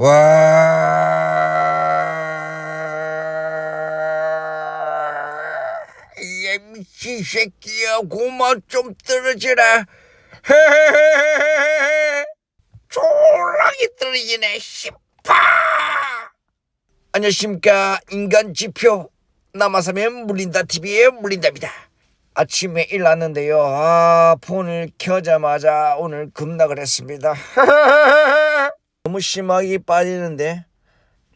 와, 이 미친 새끼야, 고만 좀 떨어지라. 졸라게 떨어지네, 씨파. 안녕하십니까, 인간 지표. 남아서면 물린다 TV에 물린답니다. 아침에 일났는데요. 아, 폰을 켜자마자 오늘 급락을 했습니다. 심하게 빠지는데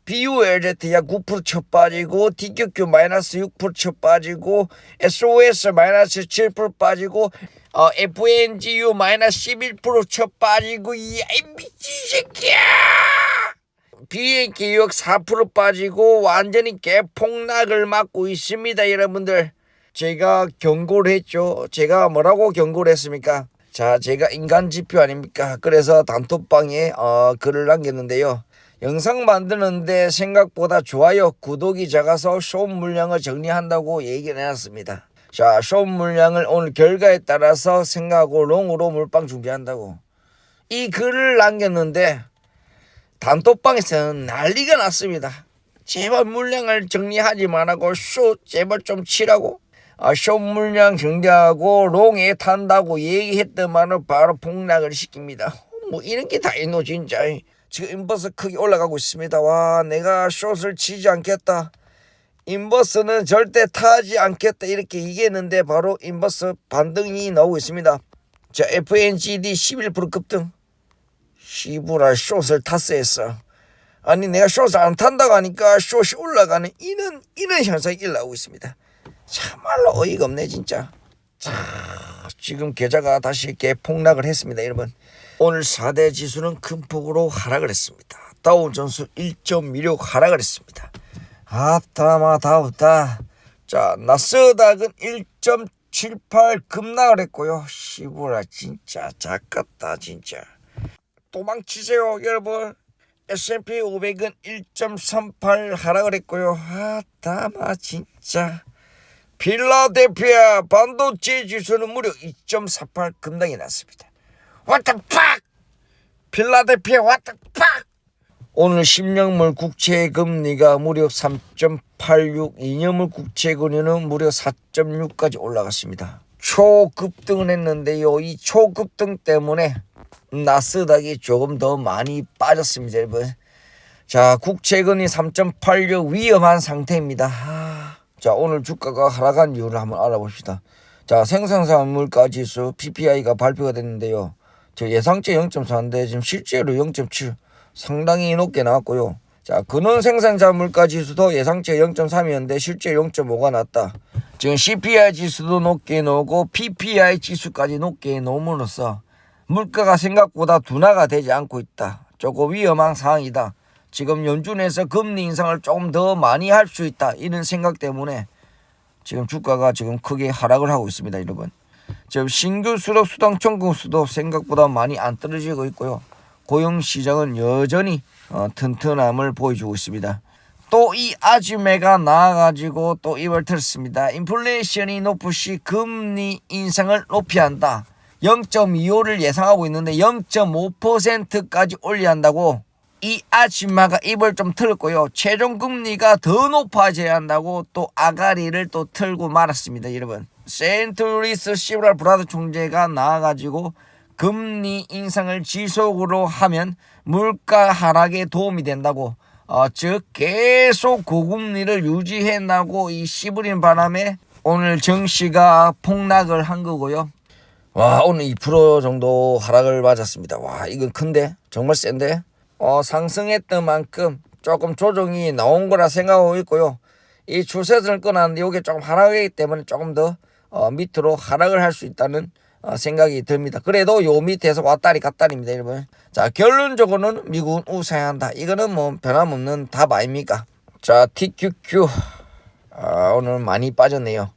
BULZ야 9%쳐 빠지고 DQQ 마이너스 6%쳐 빠지고 SOS 마이너스 7% 빠지고 어, FNGU 마이너스 11%쳐 빠지고 이 미친 새끼야! 비행 기역 4% 빠지고 완전히 개폭락을 맞고 있습니다 여러분들. 제가 경고를 했죠. 제가 뭐라고 경고를 했습니까 자 제가 인간 지표 아닙니까? 그래서 단톡방에 어, 글을 남겼는데요. 영상 만드는데 생각보다 좋아요. 구독이 작아서 쇼 물량을 정리한다고 얘기를 해놨습니다. 자 쇼 물량을 오늘 결과에 따라서 생각하고 롱으로 물방 준비한다고. 이 글을 남겼는데 단톡방에서는 난리가 났습니다. 제발 물량을 정리하지 말라고 쇼 제발 좀 치라고 아, 쇼 물량 정리하고 롱에 탄다고 얘기했더만은 바로 폭락을 시킵니다. 뭐 이런 게 다 있노 진짜. 지금 인버스 크게 올라가고 있습니다. 와 내가 숏을 치지 않겠다. 인버스는 절대 타지 않겠다 이렇게 얘기했는데 바로 인버스 반등이 나오고 있습니다. 자 FNGD 11% 급등. 시부라 숏을 탔어 했어. 아니 내가 숏을 안 탄다고 하니까 숏이 올라가는 이런 이런 현상이 일어나고 있습니다. 참말로 어이가 없네 진짜. 자, 지금 계좌가 다시 이렇게 폭락을 했습니다 여러분. 오늘 4대 지수는 큰 폭으로 하락을 했습니다. 다우존수 1.16 하락을 했습니다. 아따마 다우다. 자 나스닥은 1.78 급락을 했고요. 시부라 진짜 작았다 진짜. 도망치세요 여러분 S&P 500은 1.38 하락을 했고요 아 다마 진짜 필라델피아 반도체 지수는 무려 2.48 급락이 났습니다. fuck 필라델피아 what 오늘 10년물 국채 금리가 무려 3.86 2년물 국채 금리는 무려 4.6까지 올라갔습니다. 초급등을 했는데요. 이 초급등 때문에 나스닥이 조금 더 많이 빠졌습니다, 여러분. 자, 국채 금리 3.86 위험한 상태입니다. 하... 자, 오늘 주가가 하락한 이유를 한번 알아봅시다. 자, 생산산 물가 지수 PPI가 발표가 됐는데요. 저 예상치 0.4인데 지금 실제로 0.7 상당히 높게 나왔고요. 자, 근원 생산자 물가 지수도 예상치 0.3이었는데 실제 0.5가 났다. 지금 CPI 지수도 높게 나오고 PPI 지수까지 높게 나옴으로써 물가가 생각보다 둔화가 되지 않고 있다. 조금 위험한 상황이다. 지금 연준에서 금리 인상을 조금 더 많이 할 수 있다. 이런 생각 때문에 지금 주가가 지금 크게 하락을 하고 있습니다, 여러분. 지금 신규 수록 수당 청구 수도 생각보다 많이 안 떨어지고 있고요. 고용 시장은 여전히 어, 튼튼함을 보여주고 있습니다. 또 이 아줌매가 나와가지고 또 입을 틀었습니다. 인플레이션이 높으시 금리 인상을 높여야 한다. 0.25를 예상하고 있는데 0.5%까지 올려야 한다고 이 아줌마가 입을 좀 틀었고요. 최종 금리가 더 높아져야 한다고 또 아가리를 또 틀고 말았습니다. 여러분. 센트루이스 시브랄 브라드 총재가 나와가지고 금리 인상을 지속으로 하면 물가 하락에 도움이 된다고 어, 즉 계속 고금리를 유지해 나고 이 시부린 바람에 오늘 정시가 폭락을 한 거고요. 와 오늘 2% 정도 하락을 맞았습니다. 와 이건 큰데 정말 센데 어, 상승했던 만큼 조금 조정이 나온 거라 생각하고 있고요. 이 추세선을 끊었는데 이게 조금 하락이기 때문에 조금 더 어, 밑으로 하락을 할 수 있다는 어, 생각이 듭니다. 그래도 요 밑에서 왔다리 갔다리입니다, 여러분. 자 결론적으로는 미국은 우세한다. 이거는 뭐 변함없는 답 아닙니까? 자 TQQ 아, 오늘 많이 빠졌네요.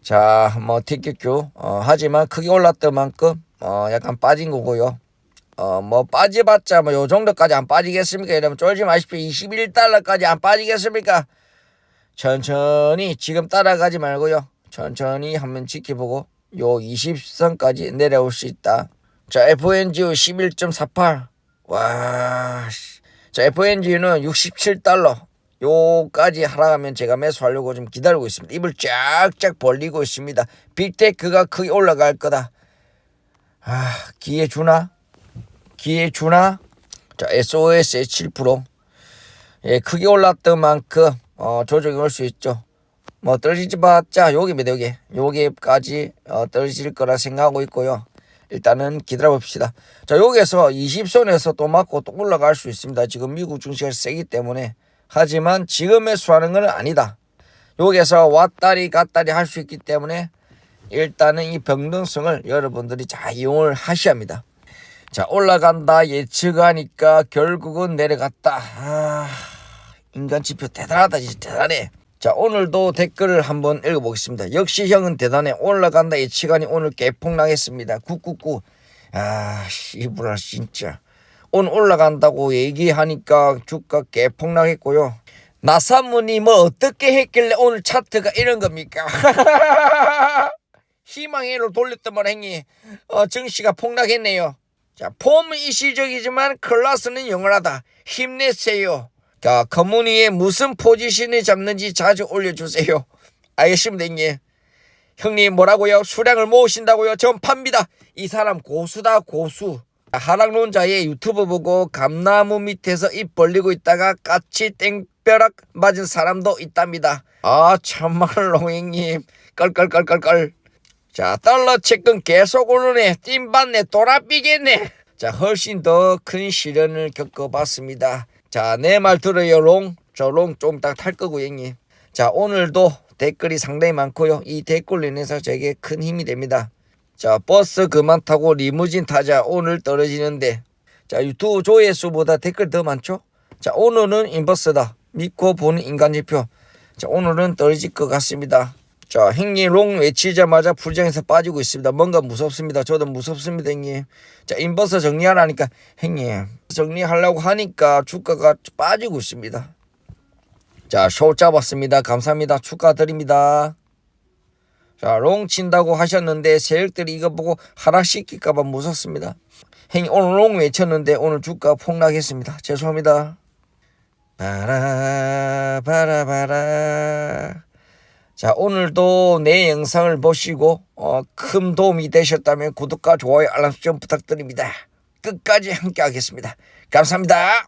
자, 뭐 TQQ 어, 하지만 크게 올랐던 만큼 어, 약간 빠진 거고요. 어, 뭐 빠져봤자 뭐 요 정도까지 안 빠지겠습니까? 여러분 쫄지 마십시오. 21달러까지 안 빠지겠습니까? 천천히 지금 따라가지 말고요. 천천히 한번 지켜보고 요 20선까지 내려올 수 있다. 자, FNGU 11.48. 와, 자, FNG는 67달러. 요까지 하락하면 제가 매수하려고 좀 기다리고 있습니다. 입을 쫙쫙 벌리고 있습니다. 빅테크가 크게 올라갈 거다. 아, 기회 주나? 기회 주나? 자, SOS의 7%. 예, 크게 올랐던 만큼 어, 조정이 올 수 있죠. 뭐 떨어지지 봤자 여기입니다 여기 여기까지 어, 떨어질 거라 생각하고 있고요. 일단은 기다려 봅시다. 자 여기에서 20선에서 또 맞고 또 올라갈 수 있습니다. 지금 미국 증시가 세기 때문에 하지만 지금 매수하는 건 아니다. 여기에서 왔다리 갔다리 할 수 있기 때문에 일단은 이 병등성을 여러분들이 잘 이용을 하셔야 합니다. 자 올라간다 예측하니까 결국은 내려갔다. 아, 인간 지표 대단하다 진짜 대단해. 자 오늘도 댓글을 한번 읽어보겠습니다. 역시 형은 대단해 올라간다 예측하니 오늘 개폭락했습니다. 꾹꾹꾹. 아 씨부라 진짜. 오늘 올라간다고 얘기하니까 주가 개폭락했고요. 나사문이 뭐 어떻게 했길래 오늘 차트가 이런 겁니까? 희망회로 돌렸더만 행이 어, 증시가 폭락했네요. 자, 폼은 일시적이지만 클라스는 영원하다. 힘내세요. 자, 커뮤니에 무슨 포지션을 잡는지 자주 올려주세요. 알겠습니다, 형님. 형님 뭐라고요? 수량을 모으신다고요? 전 팝니다. 이 사람 고수다, 고수. 하락론자의 유튜브 보고 감나무 밑에서 입 벌리고 있다가 까치 땡벼락 맞은 사람도 있답니다. 아, 참말로 형님. 껄껄껄껄껄. 자, 달러 채권 계속 오르네. 띵받네. 돌아삐겠네. 자, 훨씬 더 큰 시련을 겪어봤습니다. 자, 내 말 들어요, 롱. 저 롱 좀 딱 탈 거고, 형님. 자, 오늘도 댓글이 상당히 많고요. 이 댓글 인해서 제게 큰 힘이 됩니다. 자, 버스 그만 타고 리무진 타자 오늘 떨어지는데. 자, 유튜브 조회수보다 댓글 더 많죠? 자, 오늘은 인버스다. 믿고 보는 인간지표. 자, 오늘은 떨어질 것 같습니다. 자, 형님 롱 외치자마자 풀장에서 빠지고 있습니다. 뭔가 무섭습니다. 저도 무섭습니다, 형님. 자, 인버스 정리하라니까 형님 정리하려고 하니까 주가가 빠지고 있습니다. 자, 쇼 잡았습니다. 감사합니다. 축하드립니다. 자, 롱 친다고 하셨는데 세력들이 이거 보고 하락시킬까봐 무섭습니다. 형님 오늘 롱 외쳤는데 오늘 주가 폭락했습니다. 죄송합니다. 바라 바라 바라 자 오늘도 내 영상을 보시고 어, 큰 도움이 되셨다면 구독과 좋아요 알람 설정 부탁드립니다. 끝까지 함께 하겠습니다. 감사합니다.